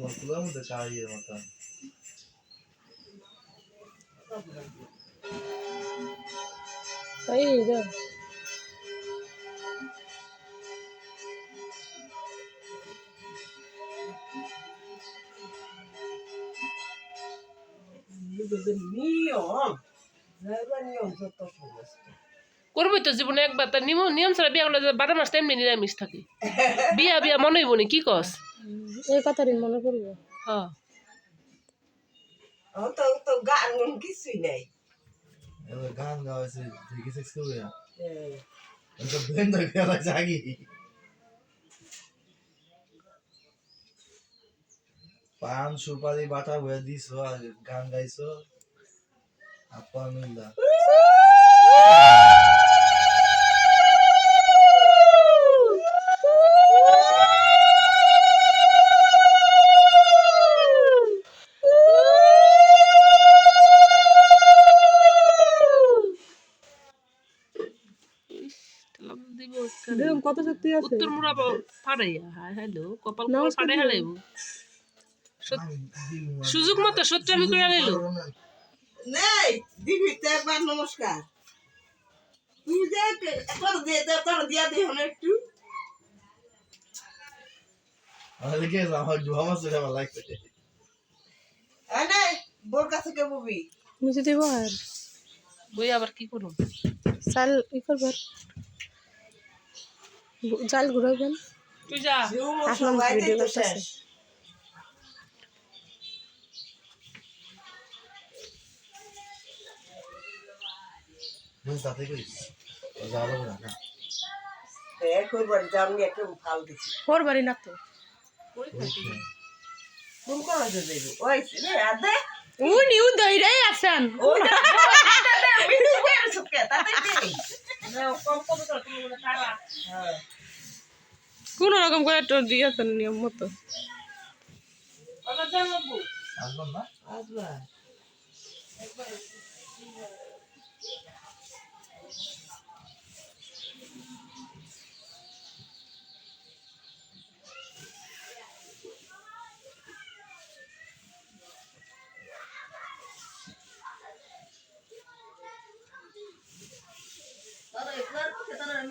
তোমার কুলার মধ্যে কাহিয়ে মাথা এই রে নিয়ম নিয়ম যত তো জীবনে একবার তার নিয়ম নিয়ম ছাড়া বিয়া করলে যে বারো মাস তেমনি নিরামিষ থাকি বিয়া বিয়া মনে হইব কি কস এই কথাটি মনে করব হ্যাঁ। ও তো তো গান গুন কিছুই নাই। গান গাওয়াছে দেখি সেক্স করবে এটা ব্লেন্ডার খেলা জাগি। পান সুপারি বাটা হয়ে দিছো আর গান গাইছো। আপা মিল্লা কত শক্তি আছে? উত্তর মুড়া ফাড়াইয়া হাই হ্যালো কপাল ফাড়াই হালাইব। সুযোগ মতো সত্য আমি করে নিল নেই দিবি তো একবার নমস্কার। তুই যে তোর দিয়ে দে তোর দিয়া দে হলো একটু। আমাদের কে আমার জুয়া মাছ আমার লাগছে নে বোর কাছে কে বুবি? মুছে দিব আর? বই আবার কি করুন চাল ই করবার। জাল ঘুরাবেন মশলা ভিডিও তো করতেছে। যাব না তো কোন কোন আছে দেব ওই রে আদে উনি উদয়রাই আছেন হ্যাঁ কোন রকম করে তো দিয়েছেন নিয়ম মতো। আসবেন না আসবা ও তোমরা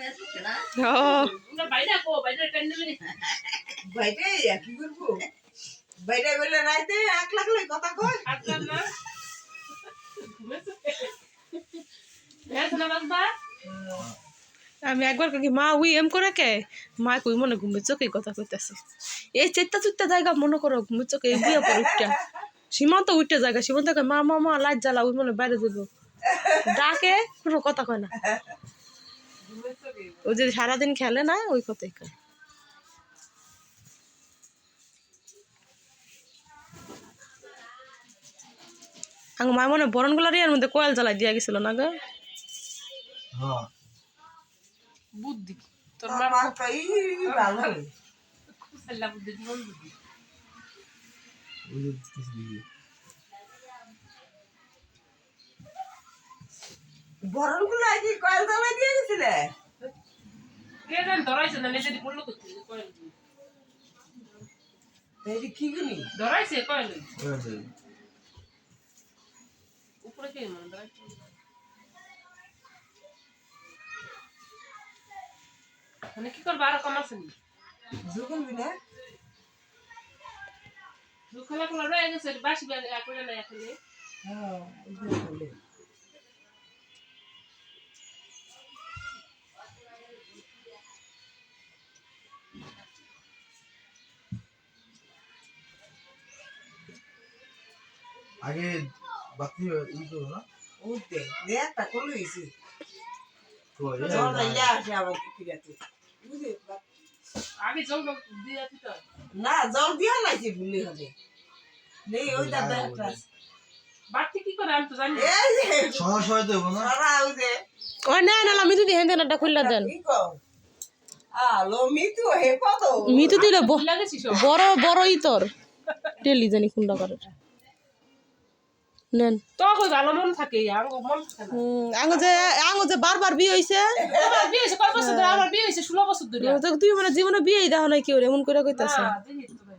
বাইরে কো করব বাইরে বলে রাইতে এক লাখ কথা আমি একবার কি মা উই এম করে কে মা কই মনে ঘুমে চোখে কথা কইতাছে এই চেত্তা চুত্তা জায়গা মনে করো ঘুমে চোখে এই পর উঠটা সীমান্ত উঠতে জায়গা সীমান্ত মা মা মা লাইট জ্বালা ওই মনে বাইরে যাব ডাকে কোনো কথা কয় না ও যে সারাদিন খেলে না ওই কথাই কয়। আঙ্গ মা মনে বরণগুলার ইয়ার মধ্যে কোয়াল জ্বালাই দিয়া গেছিল না গো? হ্যাঁ। বুদ্ধি তোর মা ভালো বুদ্ধি কি কয়েল দামে দিয়ে গেছিলে? কে জান ধরাইছে না নেছে দি পড়ল করতে কয়েল এই কি গুনি ধরাইছে আছে উপরে কে মানে ধরাইছে মানে কি করবা আর কমাছে নি যুগল বিনা রয়ে গেছে বাসি করে না এখন হ্যাঁ আগে বাতি ই করো না। উঠতে। দে একটা কল হইছে তো এই জল লাইয়া আসে আমার কিরাতে বুঝে আগে জল দিয়ে না জল দিয়া লাইছে ভুলে হবে। নেই ওই দাদা একটা বাড়তি কি করে আমি তো জানি? এই যে না সারা ওই যে। ও না না আমি দেন খুললা দেন। কি কও? আলো মিতু হে কত মিতু দিলে বড় বড় ইতর। ডেলি জানি কুন্ডা করে। নেন। ভালো মন থাকে আঙ্গ মন থাকে না। হুম, আঙ্গ যে আঙ্গ যে বারবার বিয়ে হইছে। বিয়ে হয়েছে কয় বছর ধরে আমার বিয়ে হয়েছে ষোলো বছর ধরে। তো তুই মানে জীবনে বিয়েই দেখো নাই কি ওরে এমন করে কইতাছে। না, দেখি তো ভাই।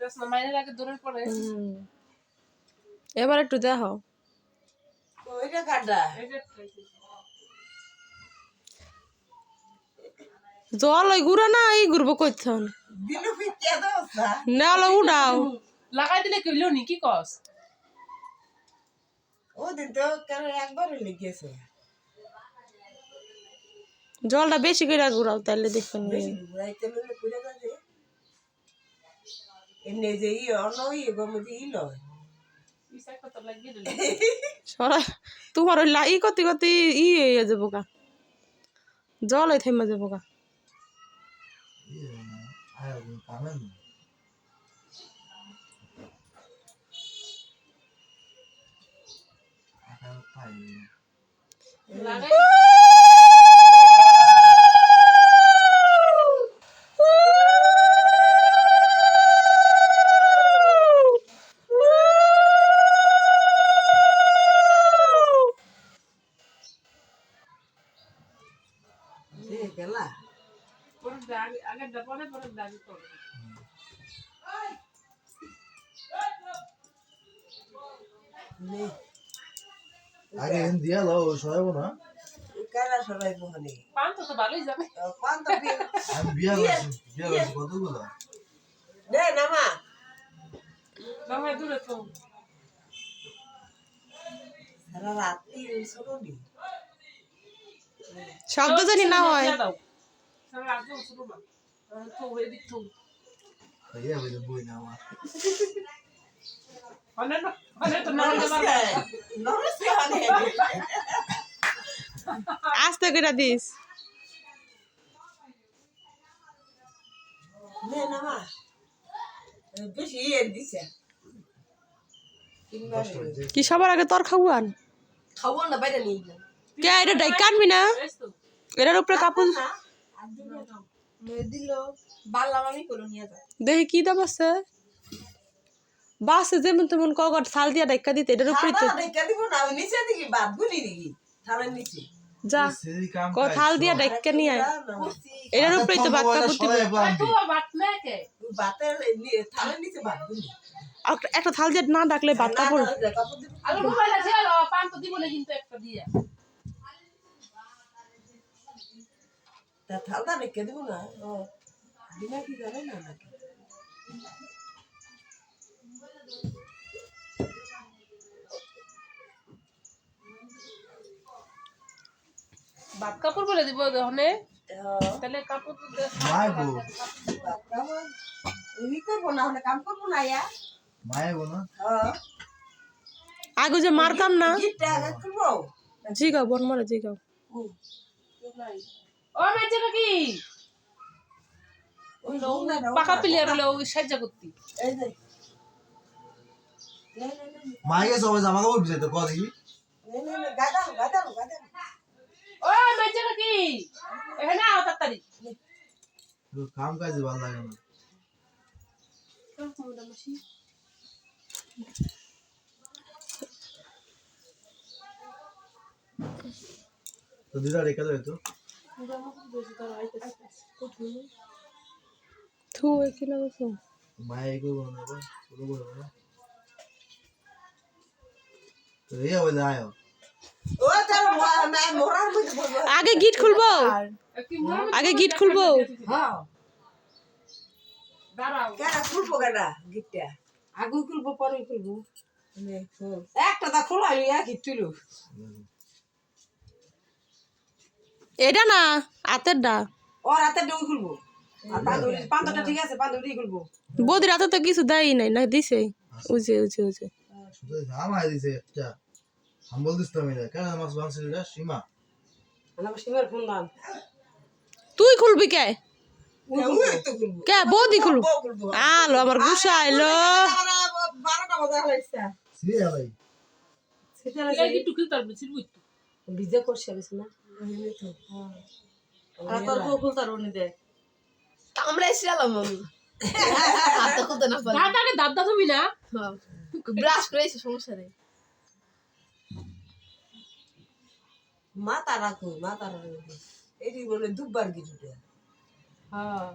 দেখ না মাইনের আগে দূরের পরে। এবার একটু দেখো ওইটা কাটা। এই যে জল ওই ঘুরে না এই ঘুরবো সা না লাগাই দিলে কইলো নি কি কস? ও দিন তো কেন একবারে লেগেছে জলটা বেশি করে ঘুরাও তাহলে এমনি যে ই লয়। কত সরা তোমার ওই লাই করতে করতে ই হয়ে যাব জল ওই থেমে যাব ইয়ে না আয় কামেন না আকার পাই লাগাই এ গেলা পরে দাগ আগে দা এন দিয়া দাও সরাবো না কারা সবাই বহনে পান তো ভালোই যাবে। পান আমি বিয়া করছি বিয়া করছি কতগুলো? নে নামা। নামাই দূরে তো সারা রাতি শুনো শব্দ জানি না হয়। সারা তো ওই বই না। আমার অনেক না অনেক তো না নরসে হনে আস্তে করে দিস। নে নামা। বেশি ইয়ে কি সবার আগে তোর খাওয়ান খাব না বাইরে নিয়ে কে এটা ডাই কাটবি না? এটার উপরে কাপড় দিল। বাল্লাম আমি করে নিয়ে যাও। দেখি কি দাম আছে? বাসে যেমন তেমন কগর থাল দিয়া ডাইকা দিতে এটার উপরে তো থালা দিব না নিচে দিকে বাদ গুলি দিকে থালার নিচে। যা সেরি ক থাল দিয়া ডাইকা নিয়ে আয়। এটার উপরেই তো কাপড় দিবে বাদ একটা- একটা থাল দিয়ে না ডাকলে ভাত কাপড় থালটা রেখে দিব না বিনা কি জানে না নাকি? ভাত কাপড় বলে দিব ওখানে। হ্যাঁ। তাহলে কাপড় তো দে- মায় গো। ই করব না হলে কাম করব না ইয়া মায় গো না। হ্যাঁ। আগে যে মারতাম না। করব। জিগাও বন মারে জিগাও ও মেজে কি ওই না না পাকা প্লেয়ার হলে ওই সাহায্য করতি। এই যে। নে নে নে মাইকে সবাই জামা কাপড় ভিজাইতে ক দেখি? নে নে নে গাদাম গাদাম গাদাম ও মেজে কি? এখানে আও তাড়াতাড়ি। কাম কাজে ভালো লাগে না। তো দুটা রেখে দেবে তো। থু কি লাগছে মায়ে তো এই আয়। আগে গিট খুলবো? আগে গিট খুলবো? হ্যাঁ। আগে খুলবো পরে খুলবো একটা খোলা একই তুলো। এটা না হাতের ডা ওর হাতে ডুবি খুলবো। আর পান্দরটা ঠিক আছে পান্দুরি খুলবো। বদির হাতে তো কিছু দেয় নাই না দিছে। উজে উজে উজে। শুধু আমায় দিছে একটা। আমি সীমা? সিমের ফোন তুই খুলবি কে? খুলবো? কে বৌদি খুলব। আলো আমার গুসা আইলো। বারোটা বাজে হয়েছে। সিরিয়া ভাই। সেটা কি টুকি তার বুঝতো করছে বেশি না। আর তোর বউ খুলতার উনি দে। আমরা এসেছিলাম আমি। হাত খুলতে না পারি। না? ব্রাশ করে এসে সমস্যা নেই। মাথা রাখো মাথা রাখো এটি বলে দুবার গিটুটা হ্যাঁ।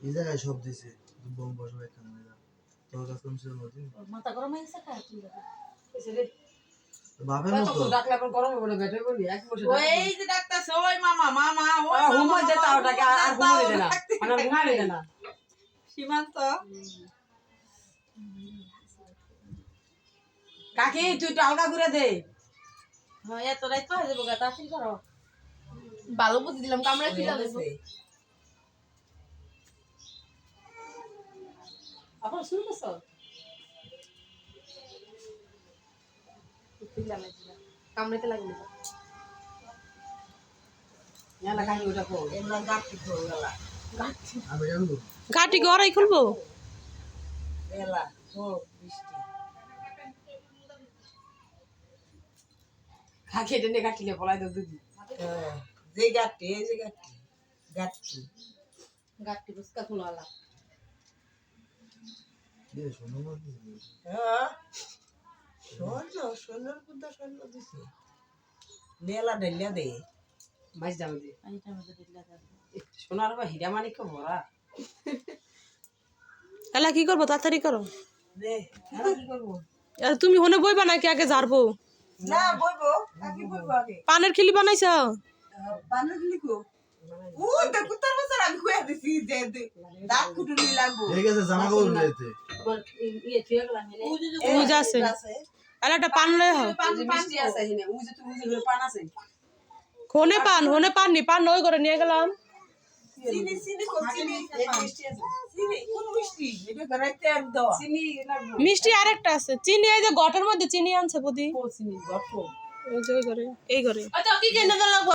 এই জায়গায় সব দিছে বোম বসে এখানে তোর কাছে কম ছিল নদী মাথা গরম হয়ে গেছে তুই বাপের মতো। ডাকলে আবার গরম হবে বলি এক বসে ওই যে ডাক্তারছে ওই মামা মামা ওই যেতে ওটাকে আর ডাক্তার, হুমো না। মানে সীমান্ত। কাকি তুই আলগা ঘুরে দে। হ্যাঁ এত রাত তো হয়ে গা তাড়াতাড়ি করো। ভালো বুদ্ধি দিলাম কামড়ায় ফিরা দেবো। আপনার শুরু করছ কামড়াতে হয়ে গাটি গড়াই খুলবো? বৃষ্টি। কাকি এটা নিয়ে কাটিলে পলাই দাও দিদি হ্যাঁ, যে গাঁটি এই যে গাঁটি গাঁটি গাঠটি বুসকা খুলালা দিয়ে শোনো নদী হ্যাঁ শোনো সোনার পুদা স্বর্ণ দিছে। নেলা ঢেলিয়া দে। মাছ দাম দি। সোনার বা হীরা মানিক ভরা এলা কি করব? তাড়াতাড়ি করো। দে কি করব। তুমি হনে বইবা নাকি আগে ঝাড়বো? না বইবো। আগে বইবো আগে। পানের খিলি বানাইছ? পানি লিখো ও দেখো তার বছর আমি কইয়া দিছি যে দে- দাঁত কুটুনি লাগবো। ঠিক আছে জামা কাপড় ওই যে আছে। এলা একটা পান লয়ে হও পান পান আছে এখানে। উজে তো উজে পান আছে। হনে পান হনে পান নি পান ওই করে নিয়ে গেলাম। চিনি চিনি চিনি মিষ্টি আছে চিনি কোন মিষ্টি এটা করাইতে আর দাও চিনি লাগবে মিষ্টি আরেকটা আছে। চিনি এই যে গটের মধ্যে চিনি আনছে যে ওই করে এই করে আচ্ছা কি কেন গেল?